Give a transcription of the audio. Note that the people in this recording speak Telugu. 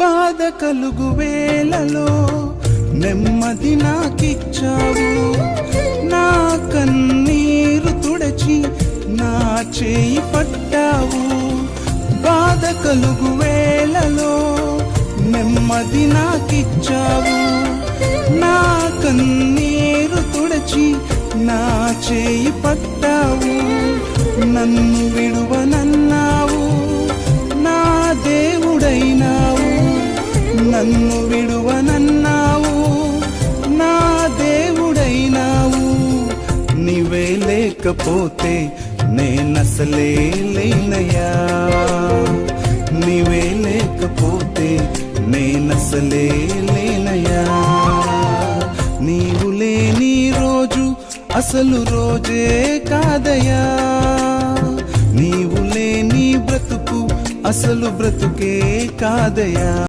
బాధ కలుగు వేళలో నెమ్మది నాకిచ్చావు. నా కన్నీరు తుడచి నా చేయి పట్టావు. బాధ కలుగు వేళలో నెమ్మది నాకిచ్చావు. నా కన్నీరు తుడచి నా చేయి పట్టావు. నన్ను విడువనన్నా నన్ను విడువనన్నావు నా దేవుడైనావు. నీవే లేకపోతే నేనసలే లేనయ్యా నీవే లేకపోతే నేనసలే లేనయ్యా నీవు లేని రోజు అసలు రోజే కాదయా నీవు లేని బ్రతుకు అసలు బ్రతుకే కాదయా